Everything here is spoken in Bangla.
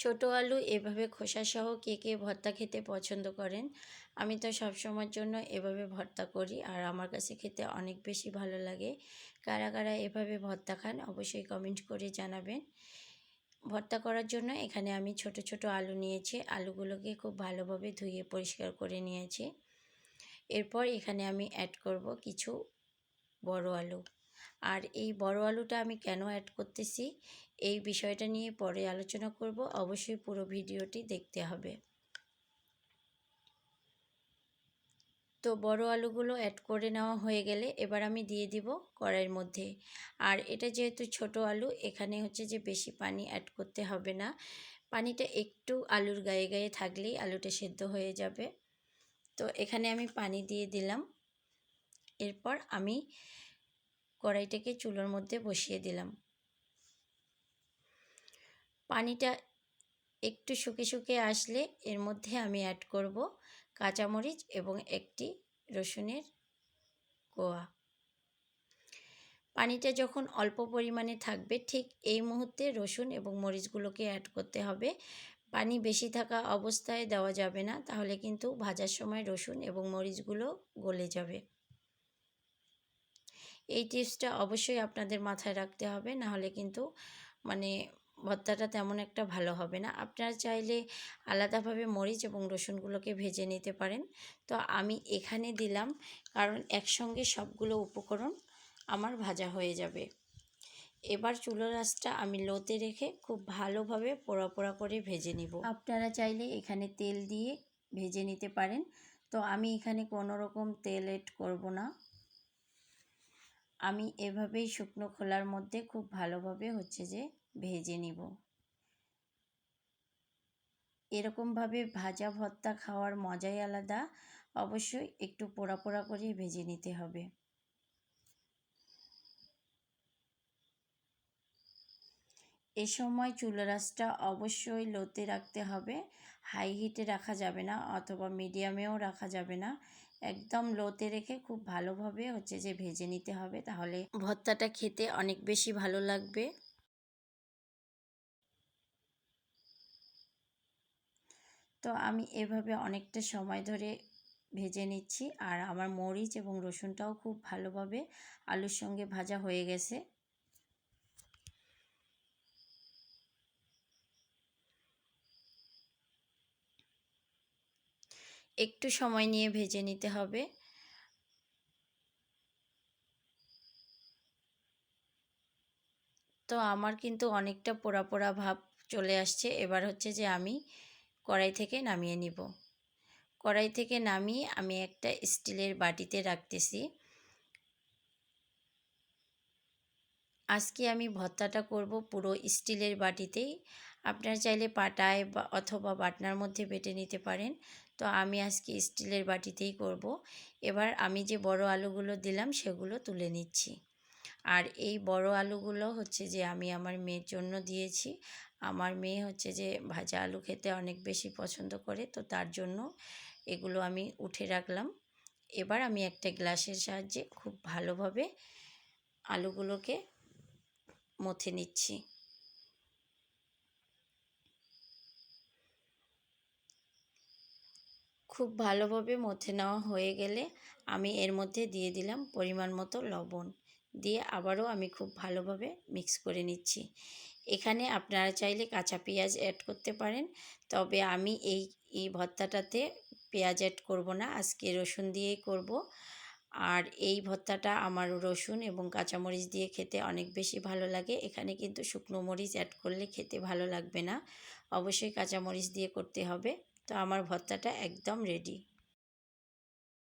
ছোট আলু এভাবে খোসাসহ কে কে ভর্তা খেতে পছন্দ করেন? আমি তো সব সময়ের জন্য এভাবে ভর্তা করি আর আমার কাছে খেতে অনেক বেশি ভালো লাগে। কারা কারা এভাবে ভর্তা খান অবশ্যই কমেন্ট করে জানাবেন। ভর্তা করার জন্য এখানে আমি ছোট ছোট আলু নিয়েছি। আলুগুলোকে খুব ভালোভাবে ধুয়ে পরিষ্কার করে নিয়েছি। এরপর এখানে আমি অ্যাড করব কিছু বড় আলু। আর এই বড় আলুটা আমি কেন অ্যাড করতেছি, এই বিষয়টা নিয়ে পরে আলোচনা করব। অবশ্যই পুরো ভিডিওটি দেখতে হবে। তো বড় আলুগুলো অ্যাড করে নেওয়া হয়ে গেলে এবার আমি দিয়ে দিব কড়াইয়ের মধ্যে। আর এটা যেহেতু ছোট আলু, এখানে হচ্ছে যে বেশি পানি অ্যাড করতে হবে না। পানিটা একটু আলুর গায়ে গায়ে থাকলেই আলুটা সেদ্ধ হয়ে যাবে। তো এখানে আমি পানি দিয়ে দিলাম। এরপর আমি কড়াইটাকে চুলোর মধ্যে বসিয়ে দিলাম। পানিটা একটু শুকে শুকে আসলে এর মধ্যে আমি অ্যাড করব কাঁচামরিচ এবং একটি রসুনের কোয়া। পানিটা যখন অল্প পরিমাণে থাকবে, ঠিক এই মুহূর্তে রসুন এবং মরিচগুলোকে অ্যাড করতে হবে। পানি বেশি থাকা অবস্থায় দেওয়া যাবে না, তাহলে কিন্তু ভাজার সময় রসুন এবং মরিচগুলো গলে যাবে। এই টিপসটা অবশ্যই আপনাদের মাথায় রাখতে হবে। নাহলে কিন্তু মানে ভর্তাটা তেমন একটা ভালো হবে না। আপনারা চাইলে আলাদাভাবে মরিচ এবং রসুনগুলোকে ভেজে নিতে পারেন। তো আমি এখানে দিলাম, কারণ একসঙ্গে সবগুলো উপকরণ আমার ভাজা হয়ে যাবে। এবার চুলো রাসটা আমি লোতে রেখে খুব ভালোভাবে পোড়া পোড়া করে ভেজে নিব। আপনারা চাইলে এখানে তেল দিয়ে ভেজে নিতে পারেন। তো আমি এখানে কোনো রকম তেল এড করব না। আমি এভাবেই শুকনো খোলার মধ্যে খুব ভালোভাবে হচ্ছে যে ভেজে নিব। এরকমভাবে ভাজা ভর্তা খাওয়ার মজাই আলাদা। অবশ্যই একটু পোড়া পোড়া করেই ভেজে নিতে হবে। এ সময় চুলারাসটা অবশ্যই লোতে রাখতে হবে। হাই হিটে রাখা যাবে না অথবা মিডিয়ামেও রাখা যাবে না। একদম লোতে রেখে খুব ভালোভাবে হচ্ছে যে ভেজে নিতে হবে তাহলে ভর্তাটা খেতে অনেক বেশি ভালো লাগবে। তো আমি এভাবে অনেকটা সময় ধরে ভেজে নিচ্ছি আর আমার মরিচ এবং রসুনটাও খুব ভালোভাবে আলুর সঙ্গে ভাজা হয়ে গেছে। একটু সময় নিয়ে ভেজে নিতে হবে। তো আমার কিন্তু অনেকটা পোড়া পোড়া ভাব চলে আসছে। এবার হচ্ছে যে আমি কড়াই থেকে নামিয়ে নিব। কড়াই থেকে নামিয়ে আমি একটা স্টিলের বাটিতে রাখতেছি। আজকে আমি ভর্তাটা করব পুরো স্টিলের বাটিতেই। আপনারা চাইলে পাটায় বা অথবা বাটনার মধ্যে বেটে নিতে পারেন। তো আমি আজকে স্টিলের বাটিতেই করব। এবার আমি যে বড় আলুগুলো দিলাম সেগুলো তুলে নিচ্ছি। আর এই বড় আলুগুলো হচ্ছে যে আমি আমার মেয়ের জন্য দিয়েছি। আমার মেয়ে হচ্ছে যে ভাজা আলু খেতে অনেক বেশি পছন্দ করে, তো তার জন্য এগুলো আমি উঠে রাখলাম। এবার আমি একটা গ্লাসের সাহায্যে খুব ভালোভাবে আলুগুলোকে মথে নিচ্ছি। খুব ভালোভাবে মথে নেওয়া হয়ে গেলে আমি এর মধ্যে দিয়ে দিলাম পরিমাণ মতো লবণ। দিয়ে আবারও আমি খুব ভালোভাবে মিক্স করে নিচ্ছি। এখানে আপনারা চাইলে কাঁচা পেঁয়াজ অ্যাড করতে পারেন। তবে আমি এই এই ভর্তাটাতে পেঁয়াজ অ্যাড করব না, আজকে রসুন দিয়েই করব। আর এই ভর্তাটা আমার রসুন এবং কাঁচামরিচ দিয়ে খেতে অনেক বেশি ভালো লাগে। এখানে কিন্তু শুকনো মরিচ অ্যাড করলে খেতে ভালো লাগবে না। অবশ্যই কাঁচামরিচ দিয়ে করতে হবে। তো আমার ভর্তাটা একদম রেডি